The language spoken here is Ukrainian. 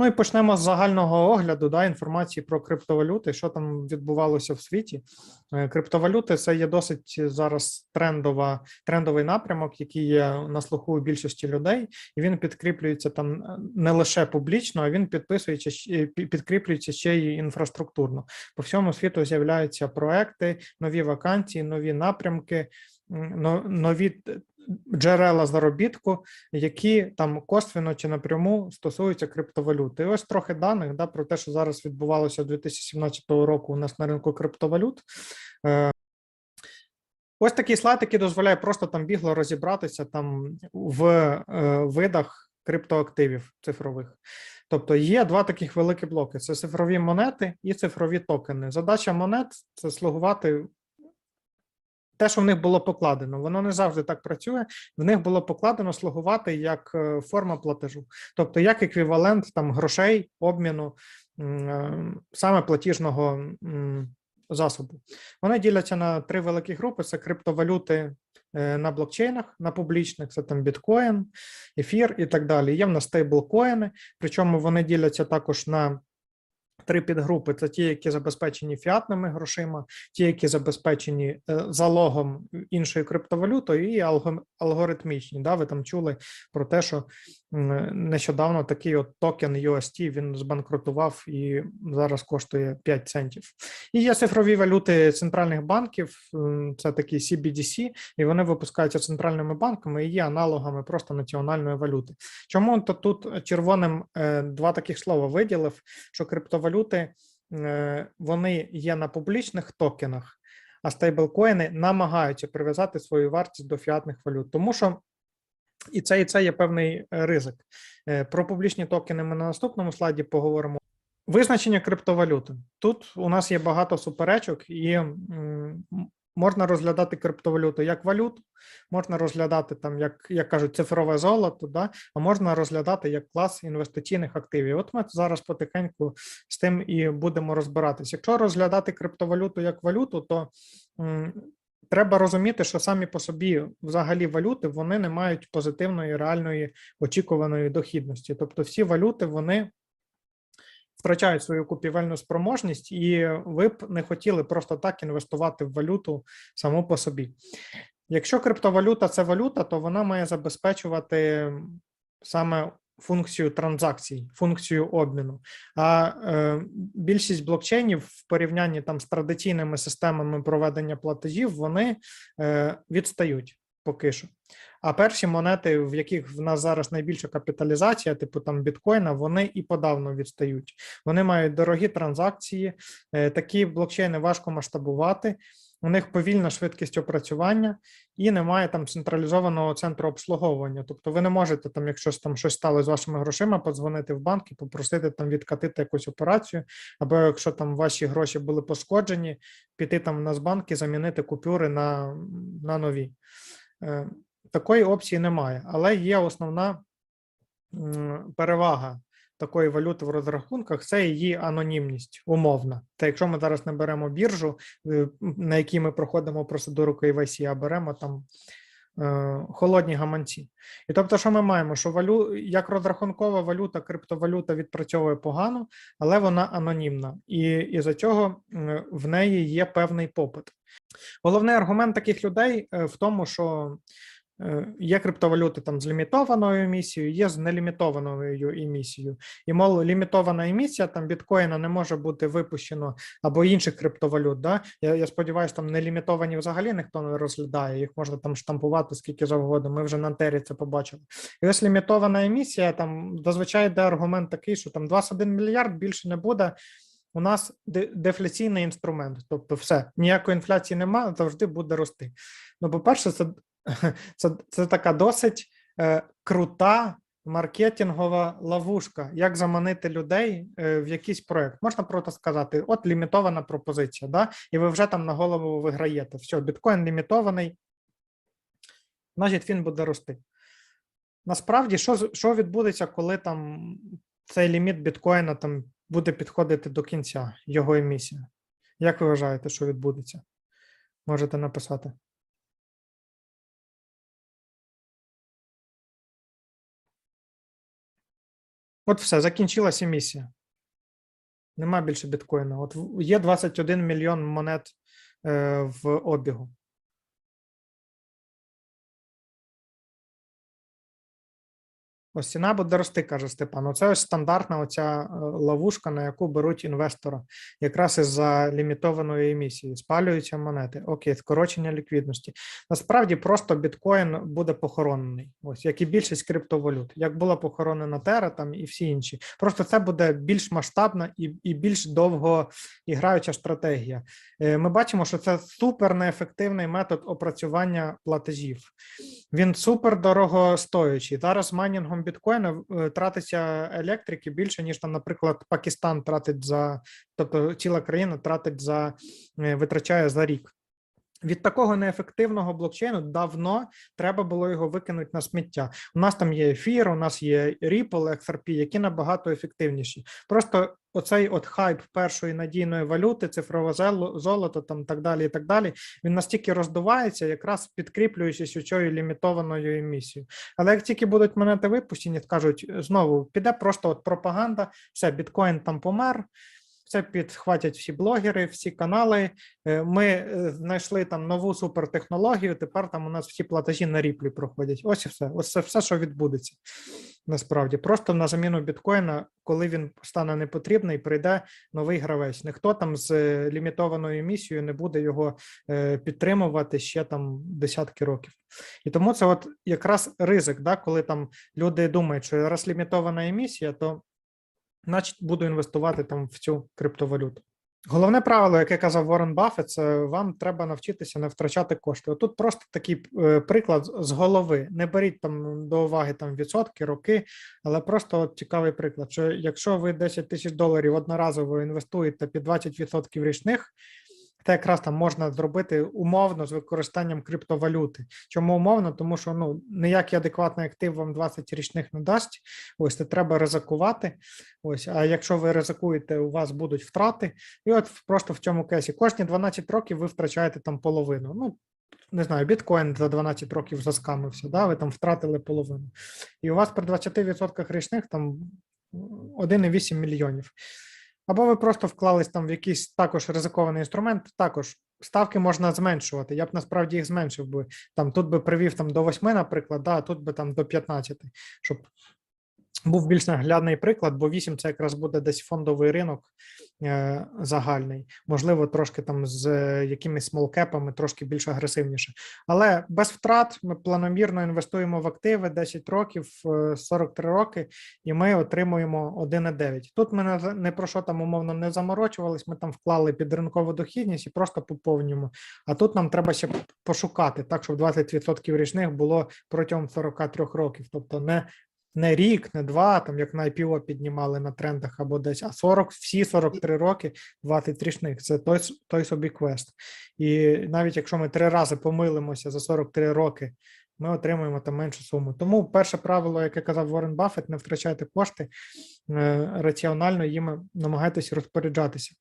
Ну і почнемо з загального огляду да, інформації про криптовалюти, що там відбувалося в світі. Е, Криптовалюти це є досить зараз трендова, трендовий напрямок, який є на слуху у більшості людей, і він підкріплюється там е, не лише публічно, а він підписується е, підкріплюється ще й інфраструктурно. По всьому світу з'являються проекти, нові вакансії, нові напрямки, нові джерела заробітку, які там косвенно чи напряму стосуються криптовалюти. І ось трохи даних да, про те, що зараз відбувалося 2017 року у нас на ринку криптовалют. Е, Ось такий слайд, який дозволяє просто там бігло розібратися там в е, видах криптоактивів цифрових. Тобто є два таких великі блоки: це цифрові монети і цифрові токени. Задача монет це слугувати те, що в них було покладено. Воно не завжди так працює. В них було покладено слугувати як е, форма платежу, тобто як еквівалент там грошей, обміну е, саме платіжного засобу. Вони діляться на три великі групи: це криптовалюти е, на блокчейнах, на публічних, це там біткоін, ефір і так далі. Є в нас стейблкоїни, причому вони діляться також на. Три підгрупи це ті, які забезпечені фіатними грошима, ті, які забезпечені е, залогом іншою криптовалютою, і алгоритмічні. Да, ви там чули про те, що нещодавно такий от токен UST він збанкрутував і зараз коштує 5 центів. І є цифрові валюти центральних банків, це такі CBDC, і вони випускаються центральними банками і є аналогами просто національної валюти. Чому то тут червоним е, два таких слова виділив, що криптовалюти е, вони є на публічних токенах, а стейблкоїни намагаються прив'язати свою вартість до фіатних валют, тому що і це і це є певний ризик. Е, Про публічні токени ми на наступному слайді поговоримо. Визначення криптовалюти. Тут у нас є багато суперечок, і можна розглядати криптовалюту як валюту, можна розглядати там, як, як кажуть, цифрове золото, да? а можна розглядати як клас інвестиційних активів. От ми зараз потихеньку з тим і будемо розбиратися. Якщо розглядати криптовалюту як валюту, то м, треба розуміти, що самі по собі взагалі валюти вони не мають позитивної реальної очікуваної дохідності. Тобто, всі валюти вони втрачають свою купівельну спроможність, і ви б не хотіли просто так інвестувати в валюту саму по собі. Якщо криптовалюта це валюта, то вона має забезпечувати саме функцію транзакцій, функцію обміну. А е, більшість блокчейнів в порівнянні там з традиційними системами проведення платежів вони е, відстають поки що. А перші монети, в яких в нас зараз найбільша капіталізація, типу там біткоїна, вони і подавно відстають. Вони мають дорогі транзакції, е, такі блокчейни важко масштабувати. У них повільна швидкість опрацювання і немає там централізованого центру обслуговування. Тобто, ви не можете там, якщо там щось стало з вашими грошима, подзвонити в банк і попросити там відкатити якусь операцію, або якщо там ваші гроші були пошкоджені, піти там в Нацбанк і замінити купюри на, на нові. Такої опції немає, але є основна перевага такої валюти в розрахунках це її анонімність, умовна. Та якщо ми зараз не беремо біржу, е, на якій ми проходимо процедуру KYC, а беремо там е, холодні гаманці. І тобто, що ми маємо? Що валю, як розрахункова валюта, криптовалюта відпрацьовує погано, але вона анонімна, і, і за цього в неї є певний попит. Головний аргумент таких людей е, в тому, що є криптовалюти там з лімітованою емісією, є з нелімітованою емісією. І мол, лімітована емісія там біткоїна не може бути випущено або інших криптовалют. Да? Я, я сподіваюся, там нелімітовані взагалі ніхто не розглядає, їх можна там штампувати скільки завгодно. Ми вже на тері це побачили. І ось лімітована емісія, там зазвичай йде аргумент такий, що там 21 мільярд більше не буде. У нас дефляційний інструмент, тобто все, ніякої інфляції немає, завжди буде рости. Ну, по-перше, це, це, це така досить е, крута маркетингова ловушка, як заманити людей е, в якийсь проект. Можна просто сказати: от лімітована пропозиція, да? і ви вже там на голову виграєте. Все, біткоін лімітований, значить він буде рости. Насправді, що, що відбудеться, коли там цей ліміт біткоїна там буде підходити до кінця його емісія? Як ви вважаєте, що відбудеться? Можете написати. От все, закінчилася місія. Нема більше біткоїна. От є 21 мільйон монет е, в обігу. Ось ціна буде рости, каже Степан. Оце ось стандартна оця е, ловушка, на яку беруть інвестора, якраз із-за лімітованої емісії. Спалюються монети. Окей, скорочення ліквідності. Насправді просто біткоін буде похоронений, ось як і більшість криптовалют, як була похоронена Тера там і всі інші. Просто це буде більш масштабна і, і більш довго іграюча стратегія. Е, Ми бачимо, що це супер неефективний метод опрацювання платежів. Він супер дорогостоячий. Зараз майнінгом біткоїна е, тратиться електрики більше, ніж там, наприклад, Пакистан тратить за, тобто ціла країна тратить за е, витрачає за рік. Від такого неефективного блокчейну давно треба було його викинути на сміття. У нас там є ефір, у нас є Ripple, XRP, які набагато ефективніші. Просто оцей от хайп першої надійної валюти, цифрове золото, там так далі, і так далі. Він настільки роздувається, якраз підкріплюючись цією лімітованою емісією. Але як тільки будуть монети випущені, скажуть знову піде просто от пропаганда, все, біткоін там помер. Це підхватять всі блогери, всі канали. Е, Ми е, знайшли там нову супертехнологію. Тепер там у нас всі платежі на ріплі проходять. Ось і все. Ось це все, що відбудеться. Насправді, просто на заміну біткоїна, коли він стане непотрібний, прийде новий гравець. Ніхто там з е, лімітованою емісією не буде його підтримувати ще там десятки років. І тому це от якраз ризик, да, коли там люди думають, що раз лімітована емісія, то значить буду інвестувати там в цю криптовалюту. Головне правило, яке казав Ворон Баффет, це вам треба навчитися не втрачати кошти. Тут просто такий е, приклад з- голови. Не беріть там до уваги там відсотки, роки, але просто от цікавий приклад. Що якщо ви 10 тисяч доларів одноразово інвестуєте під 20% річних, це якраз там можна зробити умовно з використанням криптовалюти. Чому умовно? Тому що ну ніякий адекватний актив вам 20 річних не дасть. Ось це треба ризикувати. Ось, а якщо ви ризикуєте, у вас будуть втрати. І от просто в цьому кейсі кожні 12 років ви втрачаєте там половину. Ну не знаю, біткоін за 12 років заскамився, да, ви там втратили половину. І у вас при 20% річних там 1,8 мільйонів. Або ви просто вклались там в якийсь також ризикований інструмент, також ставки можна зменшувати. Я б насправді їх зменшив би. Там тут би привів там до 8, наприклад, да, а тут би там до 15, щоб був більш наглядний приклад, бо 8 це якраз буде десь фондовий ринок е, загальний, можливо, трошки там з е, якимись смолкепами, трошки більш агресивніше. Але без втрат ми планомірно інвестуємо в активи 10 років, е, 43 роки, і ми отримуємо 1,9. Тут ми не, не про що там умовно не заморочувались, ми там вклали під ринкову дохідність і просто поповнюємо. А тут нам треба ще пошукати, так, щоб 20% річних було протягом 43 років. Тобто не не рік, не два, там як на IPO піднімали на трендах або десь, а 40, всі 43 роки, 20 річних. Це той, той собі квест. І навіть якщо ми три рази помилимося за 43 роки, ми отримуємо там меншу суму. Тому перше правило, яке казав Ворен Баффет, не втрачайте кошти, е, раціонально їми намагайтесь розпоряджатися.